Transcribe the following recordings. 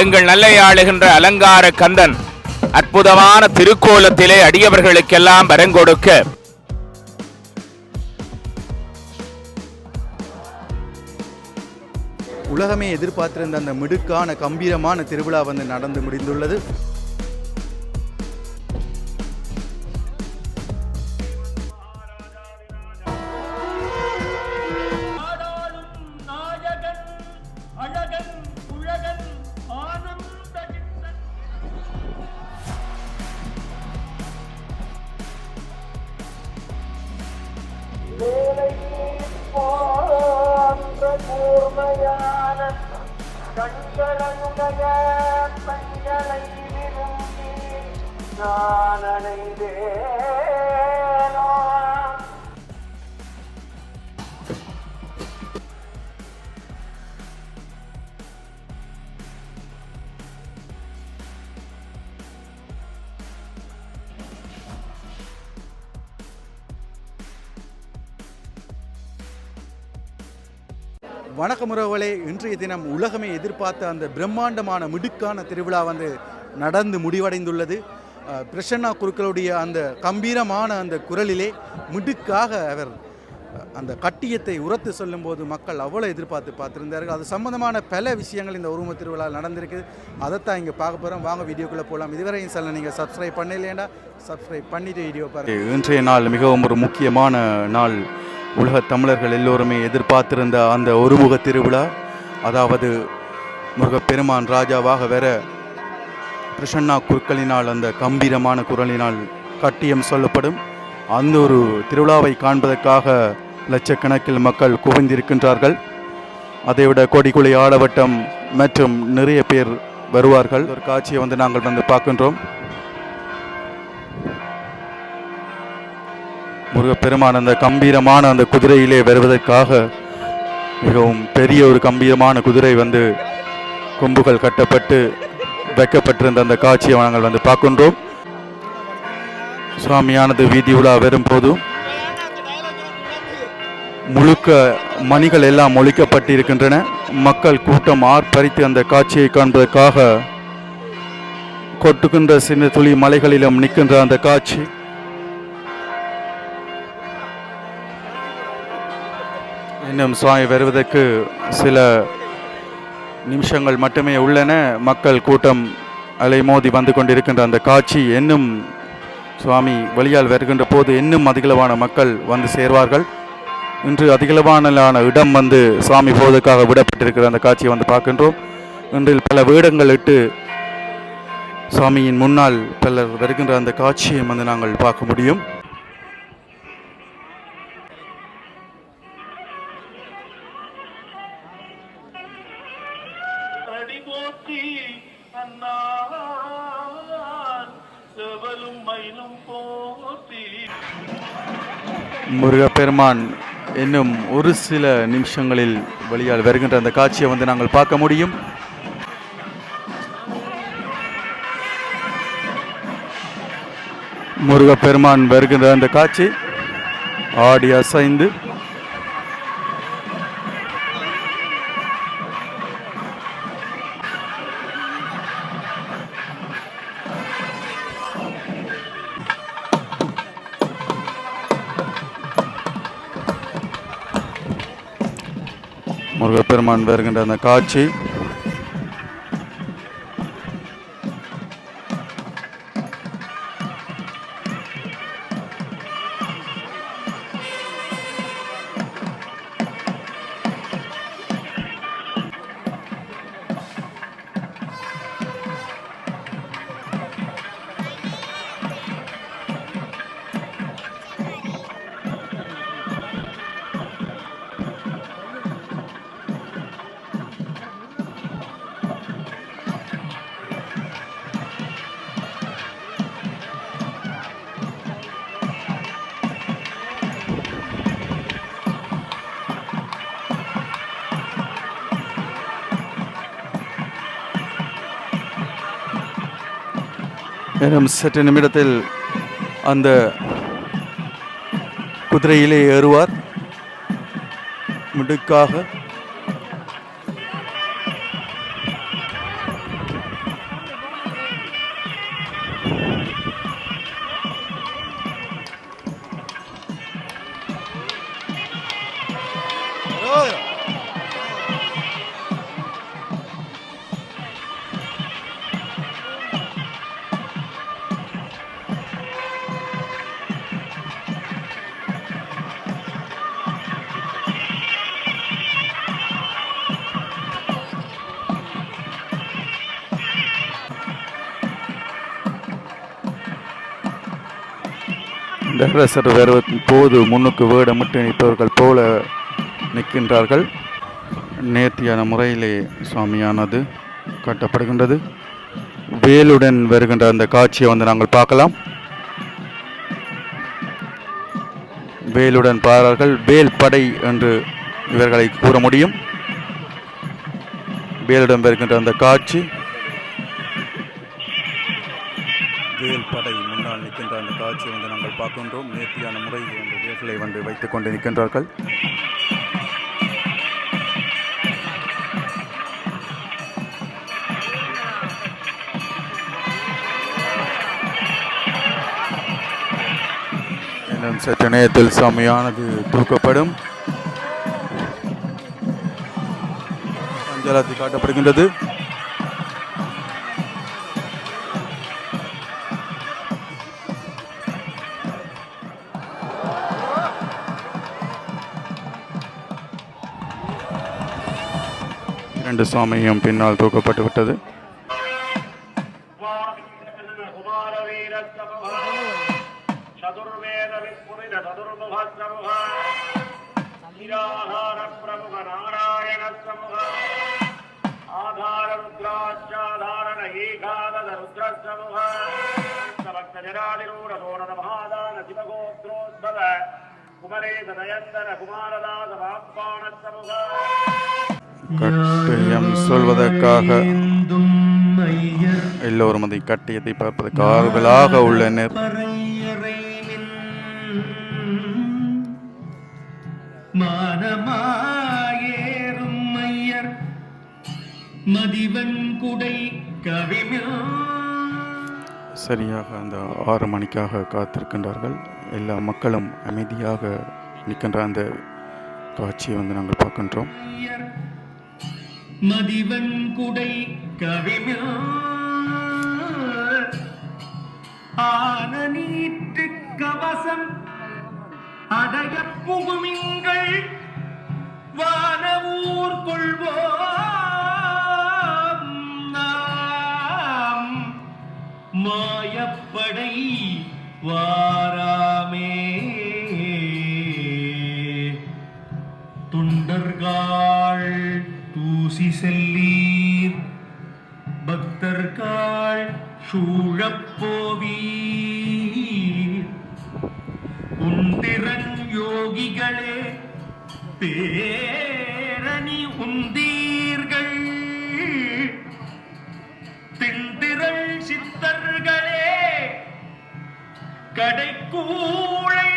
எங்கள் நல்லை ஆளுகின்ற அலங்கார கந்தன் அற்புதமான திருக்கோலத்திலே அடியவர்களுக்கெல்லாம் வரங்கொடுக்க உலகமே எதிர்பார்த்திருந்த அந்த மிடுக்கான கம்பீரமான திருவிழா வந்து நடந்து முடிந்துள்ளது. நான் அடைந்தேனோ வணக்கம் உறவுகளே. இன்றைய தினம் உலகமே எதிர்பார்த்த அந்த பிரம்மாண்டமான மிடுக்கான திருவிழா வந்து நடந்து முடிவடைந்துள்ளது. பிரசன்னா குருக்களுடைய அந்த கம்பீரமான அந்த குரலிலே மிடுக்காக அவர் அந்த கட்டியத்தை உரத்து சொல்லும்போது மக்கள் அவ்வளோ எதிர்பார்த்து பார்த்துருந்தார்கள். அது சம்பந்தமான பல விஷயங்கள் இந்த உருவ திருவிழா நடந்திருக்குது அதைத்தான் இங்கே பார்க்க போகிறோம் வாங்க வீடியோக்குள்ளே போகலாம். இதுவரையும் சில நீங்கள் சப்ஸ்கிரைப் பண்ணலையேண்டா? சப்ஸ்கிரைப் பண்ணிட்டு வீடியோ பாருங்கள் இன்றைய நாள் மிகவும் ஒரு முக்கியமான நாள். உலகத் தமிழர்கள் எல்லோருமே எதிர்பார்த்திருந்த அந்த ஒருமுக திருவிழா. அதாவது முருகப்பெருமான் ராஜாவாக வேற கிருஷ்ணா குருக்களினால் அந்த கம்பீரமான குரலினால் கட்டியம் சொல்லப்படும். அந்த ஒரு திருவிழாவை காண்பதற்காக லட்சக்கணக்கில் மக்கள் குவிந்திருக்கின்றார்கள். அதைவிட கொடிக்குழி ஆடவட்டம் மற்றும் நிறைய பேர் வருவார்கள். ஒரு காட்சியை வந்து நாங்கள் வந்து பார்க்கின்றோம். முருகப்பெருமான் அந்த கம்பீரமான அந்த குதிரையிலே வருவதற்காக மிகவும் பெரிய ஒரு கம்பீரமான குதிரை வந்து கொம்புகள் கட்டப்பட்டு வைக்கப்பட்டிருந்த அந்த காட்சியை நாங்கள் வந்து பார்க்கின்றோம். சுவாமியானது வீதி உலா வரும்போது முழுக்க மணிகள் எல்லாம் ஒழிக்கப்பட்டிருக்கின்றன. மக்கள் கூட்டம் ஆர்ப்பரித்து அந்த காட்சியை காண்பதற்காக கொட்டுகின்ற சின்ன துளி மலைகளிலும் நிற்கின்ற அந்த காட்சி. இன்னும் சுவாமி வருவதற்கு சில நிமிஷங்கள் மட்டுமே உள்ளன. மக்கள் கூட்டம் அலைமோதி வந்து கொண்டிருக்கின்ற அந்த காட்சி இன்னும் சுவாமி வழியால் வருகின்ற போது இன்னும் அதிகளவான மக்கள் வந்து சேர்வார்கள். இன்று அதிகளவான இடம் வந்து சுவாமி போவதற்காக விடப்பட்டிருக்கிற அந்த காட்சியை வந்து பார்க்கின்றோம். இன்றில் பல வேடங்கள் இட்டு சுவாமியின் முன்னால் பலர் வருகின்ற அந்த காட்சியை வந்து நாங்கள் பார்க்க முடியும். முருகப்பெருமான் இன்னும் ஒரு சில நிமிஷங்களில் வழியால் வருகின்ற அந்த காட்சியை வந்து நாங்கள் பார்க்க முடியும். முருகப்பெருமான் வருகின்ற அந்த காட்சி. ஆடி அசைந்து முருகப்பெருமான் வருகின்ற அந்த காட்சி இன்னும் சற்று நிமிடத்தில் அந்த குதிரையிலே ஏறுவார். மிடுக்காக இந்த வருவதன் போது முன்னுக்கு வேடமிட்டு நிற்பவர்கள் போல நிற்கின்றார்கள். நேர்த்தியான முறையிலே சுவாமியானது கட்டப்படுகின்றது. வேலுடன் வருகின்ற அந்த காட்சியை வந்து நாங்கள் பார்க்கலாம். வேலுடன் பாரார்கள் வேல் படை என்று இவர்களை கூற முடியும். வேலுடன் வருகின்ற அந்த காட்சி முன்னால் நிற்கின்ற அந்த காட்சியை வந்து நாங்கள் பார்க்கின்றோம். நேர்த்தியான முறையில் வந்து வேல்களை வந்து வைத்துக் கொண்டு நிற்கின்றார்கள் இன்னும் சற்று நேரத்தில் சாமியானது தூக்கப்படும். அஞ்சலாத்தி காட்டப்படுகின்றது. சமக்த ஜனாதிரூட சோனத மகாதான சிவகோத்ரோத்பவ குமரேத நயந்தர குமாரதாச வாப்பான சமுக கட்டியம் சொல்வதற்காக எல்லோரும் அதை கட்டியத்தை பார்ப்பதற்கு ஆறுதலாக உள்ளனர். மானமாயேறும் ஐயர் மதிவன் குடை கவிமில். சரியாக அந்த ஆறு மணிக்காக காத்திருக்கின்றார்கள். எல்லா மக்களும் அமைதியாக நிற்கின்ற அந்த காட்சியை வந்து நாங்கள் பார்க்கின்றோம். மதிவன் குடை கவிமில் ஆன நீற்று கவசம் அடைய புகுமிங்கள். வானவூர் கொள்வோம் மாயப்படை வாராமே. சூழப்போவீர். உந்திரன் யோகிகளே பேரணி உந்தீர்கள். திண்டிரள் சித்தர்களே கடைக்கூளை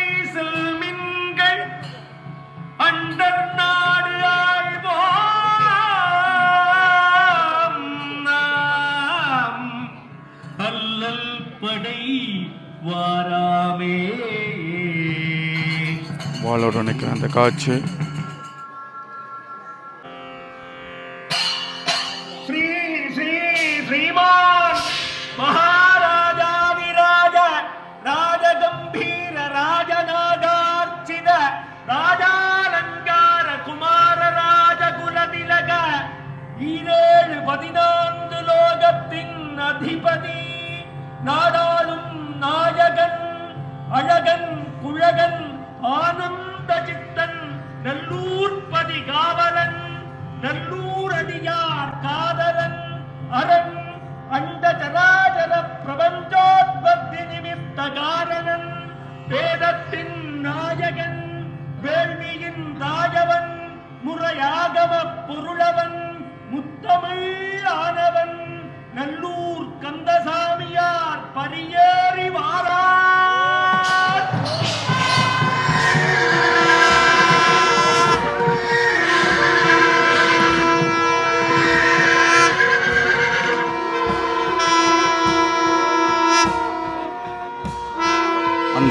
வாளோடு நிற்கிற அந்த காட்சி. ஸ்ரீ ராஜாலங்கார ஈரேழு பதினான்கு லோகத்தின் அதிபதி நாடாளும் நாயகன் அழகன் குழகன் ஆனந்த சித்தன் நல்லூர் பதி காவலன் நல்லூர் அடியார் காதலன் அரண் அண்ட ஜராஜர பிரபஞ்சோத்பத்தி நிமித்த காரணன் வேதத்தின் நாயகன் வேள்வியின் ராஜவன் முறையாகவ பொருளவன் முத்தமிழ் ஆனவன் நல்லூர் கந்தசாமியார் பரியேறி வாரார்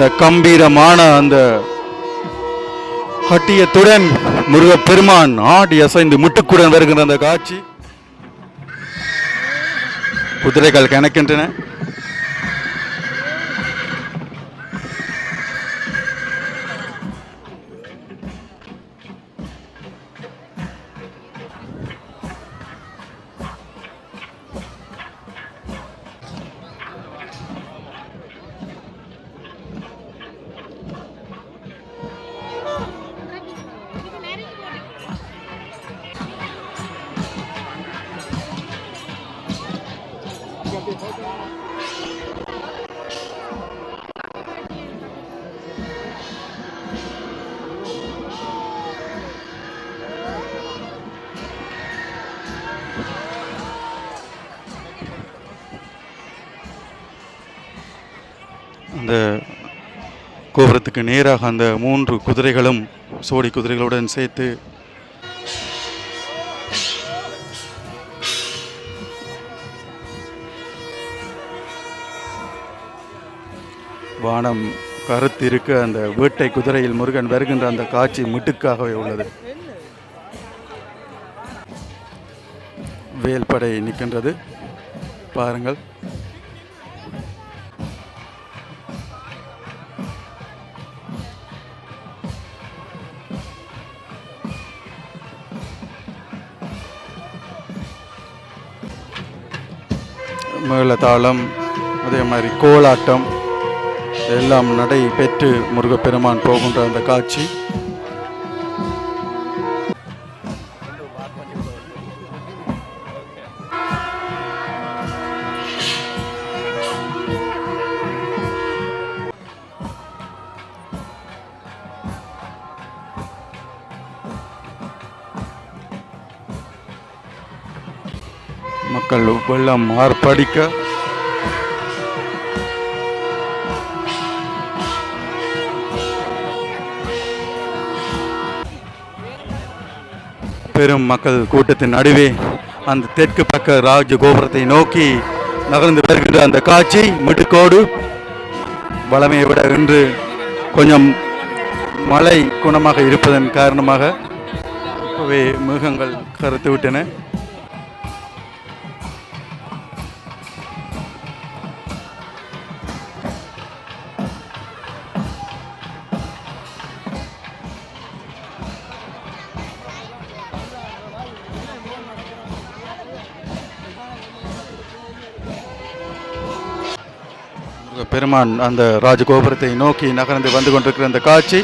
அந்த கம்பீரமான அந்த கட்டியத்துடன் முருகப்பெருமான் ஆடி அசைந்து முட்டுக்குடன் வருகின்ற அந்த காட்சி. குதிரைகள் கணக்கின்றன கோபுரத்துக்கு நேராக அந்த மூன்று குதிரைகளும் சோடி குதிரைகளுடன் சேர்த்து வானம் கருத்திருக்க அந்த வேட்டை குதிரையில் முருகன் வருகின்ற அந்த காட்சி மிட்டுக்காகவே உள்ளது. வேல்படை நிற்கின்றது. பாருங்கள். மேளதாளம் அதே மாதிரி கோலாட்டம் எல்லாம் நடை பெற்று முருகப்பெருமான் போகின்ற அந்த காட்சி. மக்கள் ஆர்ப்பரிக்க பெரும் மக்கள் கூட்டத்தின் நடுவே அந்த தெற்கு பக்க ராஜ கோபுரத்தை நோக்கி நகர்ந்து வருகின்ற அந்த காட்சி மிடுக்கோடு வளமையை விட இன்று கொஞ்சம் மழை குணமாக இருப்பதன் காரணமாக இப்பவே மேகங்கள் கருத்து விட்டன. பெருமான் அந்த ராஜகோபுரத்தை நோக்கி நகர்ந்து வந்து கொண்டிருக்கிற அந்த காட்சி.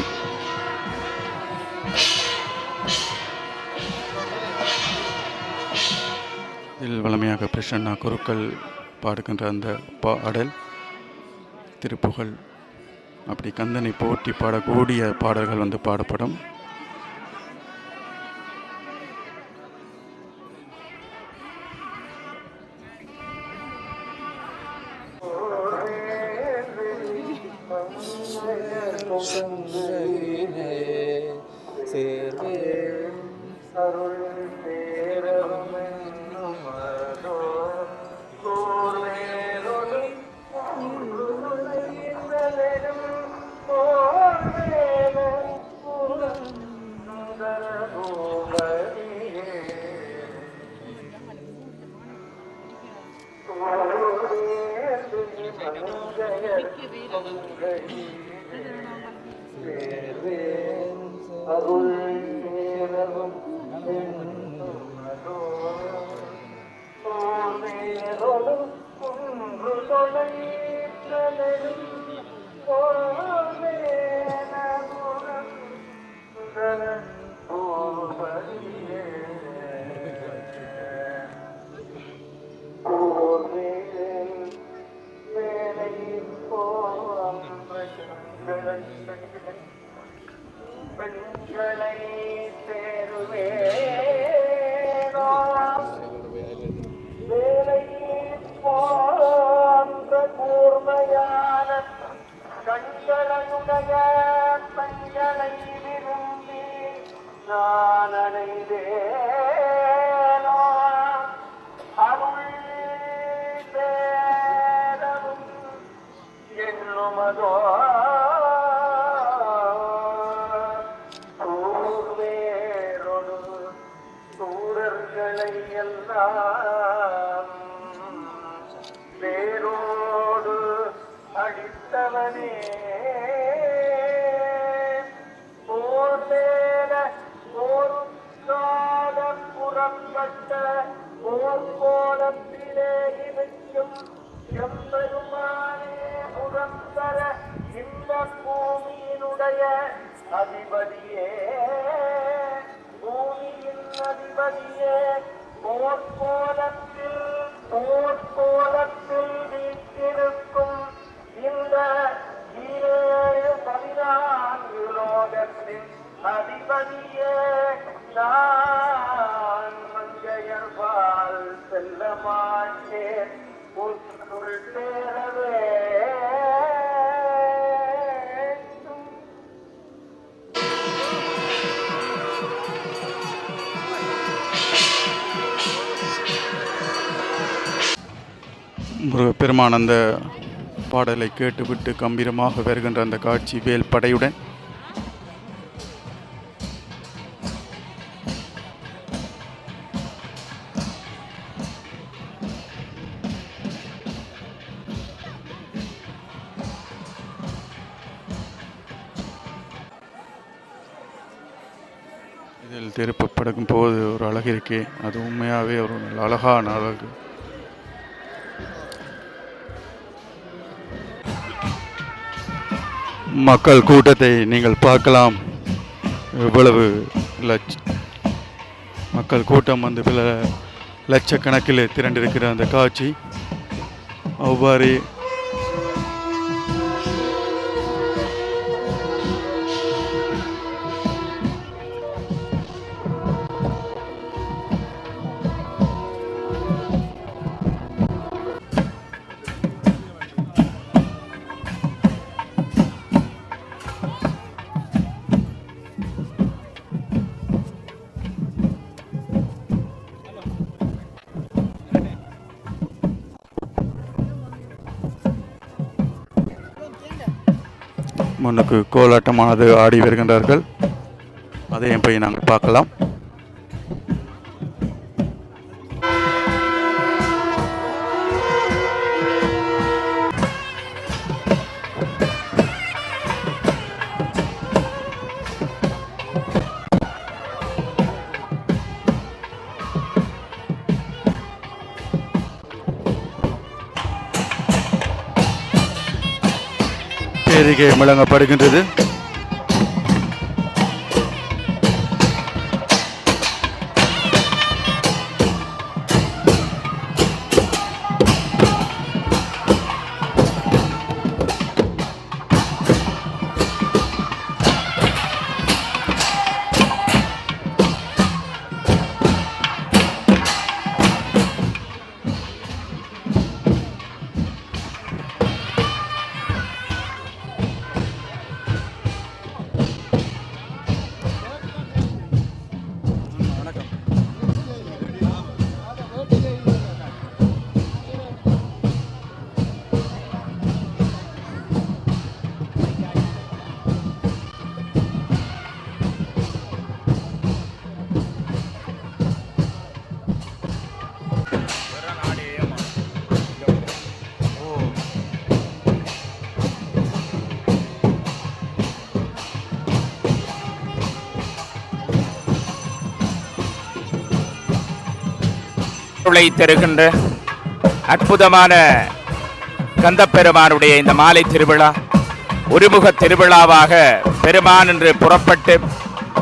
இதில் வளமையாக பிரசன்னா குருக்கள் பாடுகின்ற அந்த பாடல் திருப்புகழ் அப்படி கந்தனை போட்டி பாடக்கூடிய பாடல்கள் வந்து பாடப்படும். sen முருகப்பெருமான் அந்த பாடலை கேட்டுவிட்டு கம்பீரமாக வருகின்ற அந்த காட்சி வேல் படையுடன். இதில் திருப்பப்படும் போது ஒரு அழகு இருக்கே. அது உண்மையாகவே ஒரு அழகான அழகு. மக்கள் கூட்டத்தை நீங்கள் பார்க்கலாம். இவ்வளவு லட்ச மக்கள் கூட்டம் வந்து பல லட்சக்கணக்கில் திரண்டிருக்கிற அந்த காட்சி. அவ்வாறு முன்னுக்கு கோலாட்டமானது ஆடி வருகின்றார்கள். அதையும் போய் நாங்கள் பார்க்கலாம். பேரிகை முழங்கப்படுகின்றது அருளை தருகின்ற அற்புதமான கந்தப்பெருமானுடைய இந்த மாலை திருவிழா ஒருமுக திருவிழாவாக பெருமான் என்று புறப்பட்டு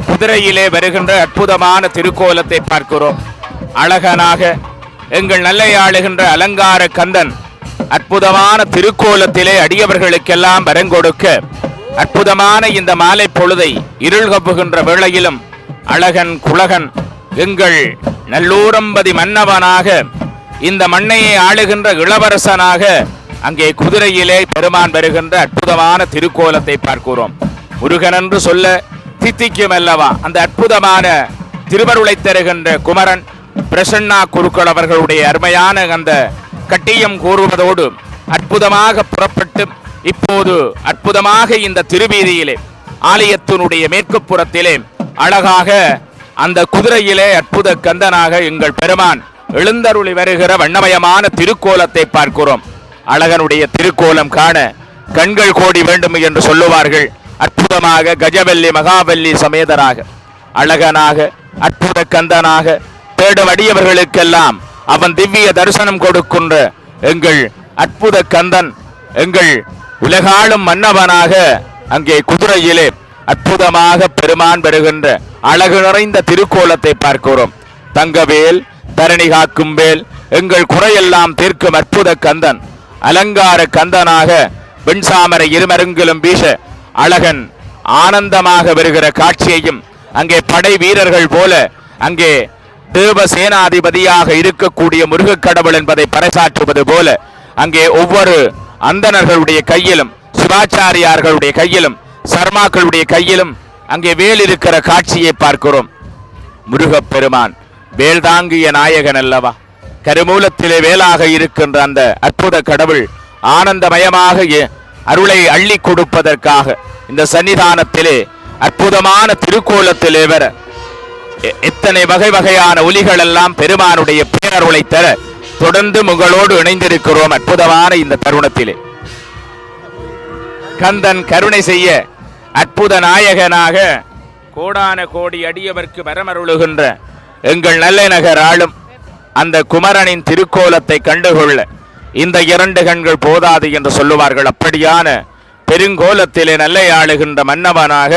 குதிரையிலே வருகின்ற அற்புதமான திருக்கோலத்தை பார்க்கிறோம். அழகனாக எங்கள் நல்லையாளுகின்ற அலங்கார கந்தன் அற்புதமான திருக்கோலத்திலே அடியவர்களுக்கெல்லாம் வரங்கொடுக்க அற்புதமான இந்த மாலை பொழுதை இருள் கப்புகின்ற வேளையிலும் அழகன் குலகன் எங்கள் நல்லூரம்பதி மன்னவனாக இந்த மண்ணையை ஆளுகின்ற இளவரசனாக அங்கே குதிரையிலே பெருமான் வருகின்ற அற்புதமான திருக்கோலத்தை பார்க்கிறோம். முருகன் என்று சொல்ல தித்திக்கும் அல்லவா? அந்த அற்புதமான திருவருளை தருகின்ற குமரன் பிரசன்னா குருக்கள் அவர்களுடைய அருமையான அந்த கட்டியம் கூறுவதோடு அற்புதமாக புறப்பட்டு இப்போது அற்புதமாக இந்த திருவீதியிலே ஆலயத்தினுடைய மேற்கு புறத்திலே அழகாக அந்த குதிரையிலே அற்புத கந்தனாக எங்கள் பெருமான் எழுந்தருளி வருகிற வண்ணமயமான திருக்கோலத்தை பார்க்கிறோம். அழகனுடைய திருக்கோலம் காண கண்கள் கோடி வேண்டும் என்று சொல்லுவார்கள். அற்புதமாக கஜவல்லி மகாவல்லி சமேதராக. அழகனாக அற்புத கந்தனாக தேடும் அடியவர்களுக்கெல்லாம் அவன் திவ்ய தரிசனம் கொடுக்கின்ற எங்கள் அற்புத கந்தன் எங்கள் உலகாளும் மன்னவனாக அங்கே குதிரையிலே அற்புதமாக பெருமான் பெறுகின்ற அழகு நிறைந்த திருக்கோலத்தை பார்க்கிறோம். தங்கவேல் தரணி காக்கும் வேல் எங்கள் குறையெல்லாம் தீர்க்கும் அற்புத கந்தன் அலங்கார கந்தனாக வெண்சாமரை இருமருங்கிலும் வீச அழகன் ஆனந்தமாக வருகிற காட்சியையும் அங்கே படை வீரர்கள் போல அங்கே தேவ சேனாதிபதியாக இருக்கக்கூடிய முருகக் கடவுள் என்பதை பறைசாற்றுவது போல அங்கே ஒவ்வொரு அந்தணர்களுடைய கையிலும் சிவாச்சாரியார்களுடைய கையிலும் சர்மாக்களுடைய கையிலும் அங்கே வேல் இருக்கிற காட்சியை பார்க்கிறோம். முருகப் பெருமான் வேல் தாங்கிய நாயகன் அல்லவா? கருமூலத்திலே வேலாக இருக்கின்ற அந்த அற்புத கடவுள் ஆனந்தமயமாக அருளை அள்ளி கொடுப்பதற்காக இந்த சன்னிதானத்திலே அற்புதமான திருக்கோலத்திலே வர எத்தனை வகை வகையான ஒலிகள் எல்லாம் பெருமானுடைய பேரருளை தர தொடர்ந்து உங்களோடு இணைந்திருக்கிறோம் அற்புதமான இந்த தருணத்திலே. கந்தன் கருணை செய்ய அற்புத நாயகனாக கோடான கோடி அடியவர்க்கு வரமருளுகின்ற எங்கள் நல்ல நகர் ஆளும் அந்த குமரனின் திருக்கோலத்தை கண்டுகொள்ள இந்த இரண்டு கண்கள் போதாது என்று சொல்லுவார்கள். அப்படியான பெருங்கோலத்திலே நல்லை ஆளுகின்ற மன்னவனாக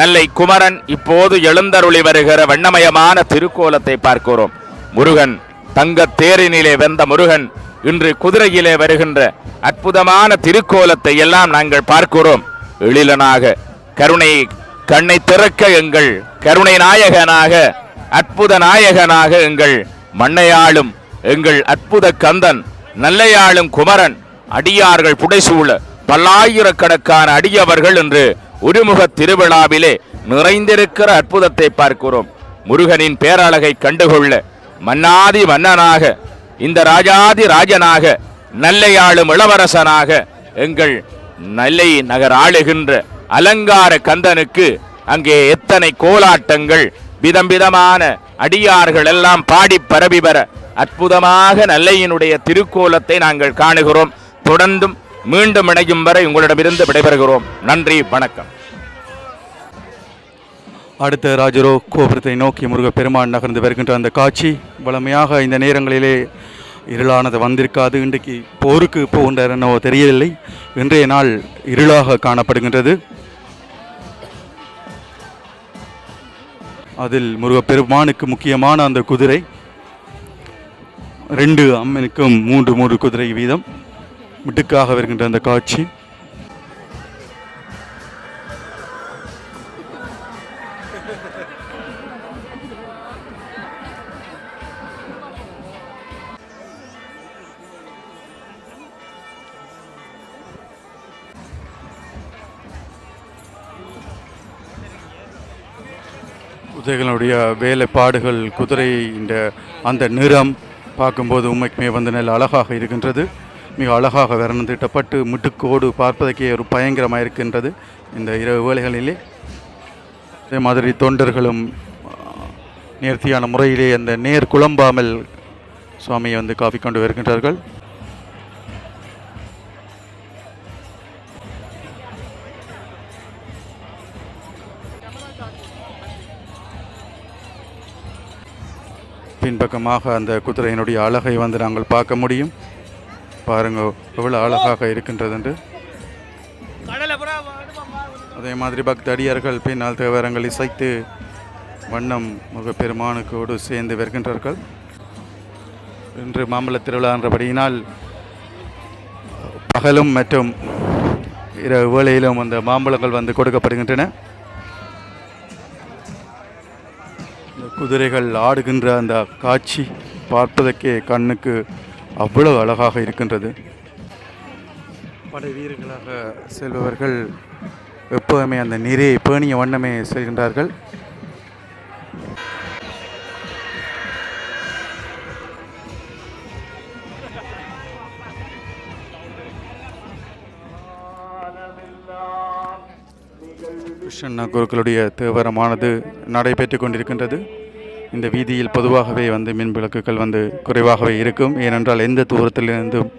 நல்லை குமரன் இப்போது எழுந்தருளி வருகிற வண்ணமயமான திருக்கோலத்தை பார்க்கிறோம். முருகன் தங்கத் தேரினிலே வெந்த முருகன் இன்று குதிரையிலே வருகின்ற அற்புதமான திருக்கோலத்தை எல்லாம் நாங்கள் பார்க்கிறோம். எழிலனாக கருணை கண்ணை திறக்க எங்கள் கருணை நாயகனாக அற்புத நாயகனாக எங்கள் மண்ணையாளும் எங்கள் அற்புத கந்தன் நல்லையாளும் குமரன் அடியார்கள் புடைசூழ பல்லாயிரக்கணக்கான அடியவர்கள் என்று ஒருமுக திருவிழாவிலே நிறைந்திருக்கிற அற்புதத்தை பார்க்கிறோம். முருகனின் பேரழகை கண்டுகொள்ள மன்னாதி மன்னனாக இந்த ராஜாதி ராஜனாக நல்லையாளும் இளவரசனாக எங்கள் நெல்லை நகர் ஆளுகின்ற அலங்கார கந்தனுக்கு அங்கே எத்தனை கோலாட்டங்கள். விதம் விதமான அடியார்கள் எல்லாம் பாடி பரவி வர அற்புதமாக நல்லையினுடைய திருக்கோலத்தை நாங்கள் காணுகிறோம். தொடர்ந்தும் மீண்டும் இணையும் வரை உங்களிடமிருந்து விடைபெறுகிறோம். நன்றி வணக்கம். அடுத்த ராஜரோ கோபுரத்தை நோக்கி முருகப்பெருமான் நகர்ந்து வருகின்ற அந்த காட்சி வளமையாக இந்த நேரங்களிலே இருளானது வந்திருக்காது. இன்றைக்கு போருக்கு போகின்ற என்னவோ தெரியவில்லை. இன்றைய நாள் இருளாக காணப்படுகின்றது. அதில் முருகப்பெருமானுக்கு முக்கியமான அந்த குதிரை. ரெண்டு அம்மனுக்கும் மூன்று மூன்று குதிரை வீதம். மிட்டுக்காக வருகின்ற அந்த காட்சி. குதிரைகளுடைய வேலைப்பாடுகள் குதிரை இந்த அந்த நிறம் பார்க்கும்போது உண்மைக்குமே வந்து நல்ல அழகாக இருக்கின்றது. மிக அழகாக வர்ணம் திட்டப்பட்டு முட்டுக்கோடு பார்ப்பதற்கே ஒரு பயங்கரமாக இருக்கின்றது இந்த இரவு வேலைகளிலே அதே மாதிரி தொண்டர்களும் நேர்த்தியான முறையிலே அந்த நேர் குழம்பாமல் சுவாமியை வந்து காஃபி கொண்டு வருகின்றார்கள். பின்பக்கமாக அந்த குதிரையினுடைய அழகை வந்து நாங்கள் பார்க்க முடியும். பாருங்க எவ்வளோ அழகாக இருக்கின்றது என்று அதே மாதிரி பக்தடியார்கள் பின்னால் தேவரங்கள் இசைத்து வண்ணம் முகப்பெருமானுக்கோடு சேர்ந்து வருகின்றார்கள். இன்று மாம்பழ திருவிழா என்றபடியினால் பகலும் மற்றும் இரவு வேளையிலும் அந்த மாம்பழங்கள் வந்து கொடுக்கப்படுகின்றன. குதிரைகள் ஆடுகின்ற அந்த காட்சி பார்ப்பதற்கே கண்ணுக்கு அவ்வளவு அழகாக இருக்கின்றது. படை வீரர்களாக செல்பவர்கள் எப்போதுமே அந்த நிறை பேணிய வண்ணமே செல்கின்றார்கள். கிருஷ்ண குருக்களுடைய தேவரமானது நடைபெற்று கொண்டிருக்கின்றது. இந்த வீதியில் பொதுவாகவே வந்து மின் விளக்குகள் வந்து குறைவாகவே இருக்கும். ஏனென்றால் எந்த தூரத்திலிருந்தும்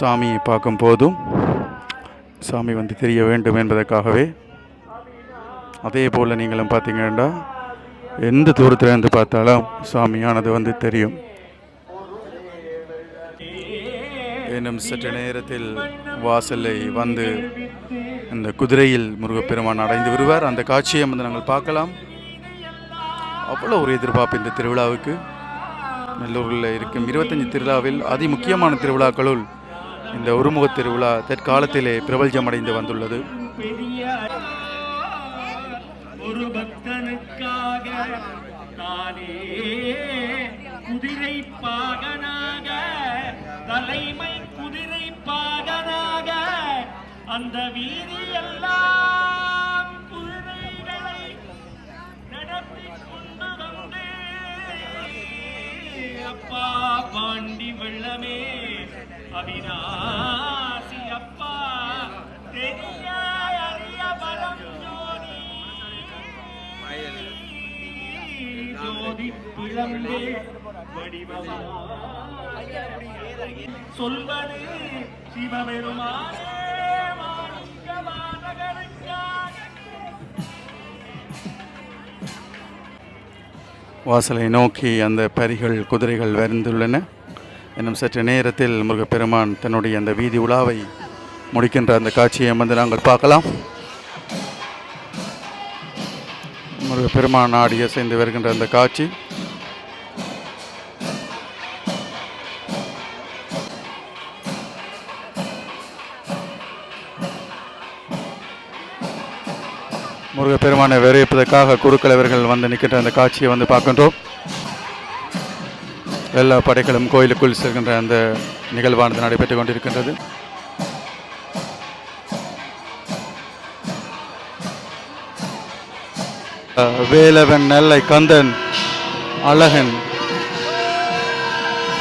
சாமியை பார்க்கும் போதும் சாமி வந்து தெரிய வேண்டும் என்பதற்காகவே. அதே போல் நீங்களும் பார்த்தீங்கன்னா எந்த தூரத்தில் இருந்து பார்த்தாலும் சாமியானது வந்து தெரியும். இன்னும் சற்று நேரத்தில் வாசலை வந்து இந்த குதிரையில் முருகப்பெருமான் அடைந்து வருவார். அந்த காட்சியை வந்து நாங்கள் பார்க்கலாம். அவ்வளோ ஒரு எதிர்பார்ப்பு இந்த திருவிழாவுக்கு. நல்லூரில் இருக்கும் இருபத்தஞ்சி திருவிழாவில் அதி முக்கியமான திருவிழாக்களுள் இந்த ஒருமுக திருவிழா தற்காலத்திலே பிரபல்யமடைந்து வந்துள்ளது. ஒரு பக்தனுக்காக தானே குதிரை பாகனாக தலைமை குதிரை பாகனாக அந்த வீதி எல்லாம் குதிரைகளை நடத்தி அப்பா பாண்டி வெள்ளமே. அவினாசி அப்பா தெரிய அறிய பலம் ஜோதி. ஜோதி பிளம்பே வடிவமா. சொல்வது சிவபெருமானே. வாசலை நோக்கி அந்த பரிகள் குதிரைகள் வருந்துள்ளன. இன்னும் சற்று நேரத்தில் முருகப்பெருமான் தன்னுடைய அந்த வீதி உலாவை முடிக்கின்ற அந்த காட்சியை வந்து நாங்கள் பார்க்கலாம். முருகப்பெருமான் ஆடி அசைந்து வருகின்ற அந்த காட்சி. முருகப்பெருமானை வரவேற்பதற்காக குருக்களவர்கள் வந்து நிற்கின்ற அந்த காட்சியை வந்து பார்க்கின்றோம். எல்லா படைகளும் கோயிலுக்குள் செல்கின்ற அந்த நிகழ்வானது நடைபெற்றுக் கொண்டிருக்கின்றது. வேலவன் நெல்லை கந்தன் அழகன்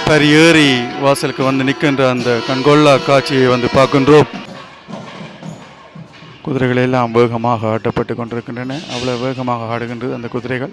பரியேறி வாசலுக்கு வந்து நிற்கின்ற அந்த கண்கொள்ளா காட்சியை வந்து பார்க்கின்றோம். குதிரைகள் எல்லாம் வேகமாக ஆட்டப்பட்டு கொண்டிருக்கின்றன. அவ்வளோ வேகமாக ஆடுகின்றது அந்த குதிரைகள்.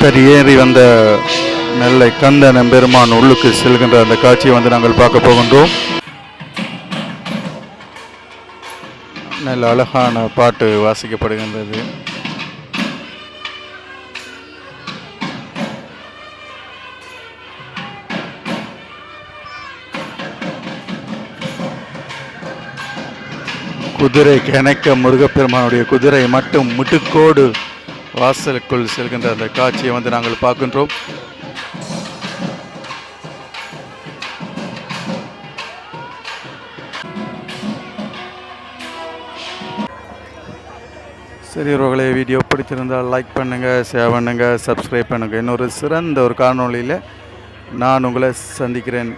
பெரியேறி வந்த நெல்லை கந்தன் பெருமான் உள்ளுக்கு செல்கின்ற அந்த காட்சியை வந்து நாங்கள் பார்க்க போகின்றோம். நல்ல அழகான பாட்டு வாசிக்கப்படுகின்றது. குதிரை கிணக்க முருகப்பெருமானுடைய குதிரை மட்டும் முட்டுக்கோடு வாசலுக்குள் செல்கின்ற அந்த காட்சியை வந்து நாங்கள் பார்க்கின்றோம். சரி உறவுகளே வீடியோ பிடிச்சிருந்தால் லைக் பண்ணுங்கள் ஷேர் பண்ணுங்கள் சப்ஸ்கிரைப் பண்ணுங்கள் இன்னொரு சிறந்த ஒரு காணொளியில் நான் உங்களை சந்திக்கிறேன்.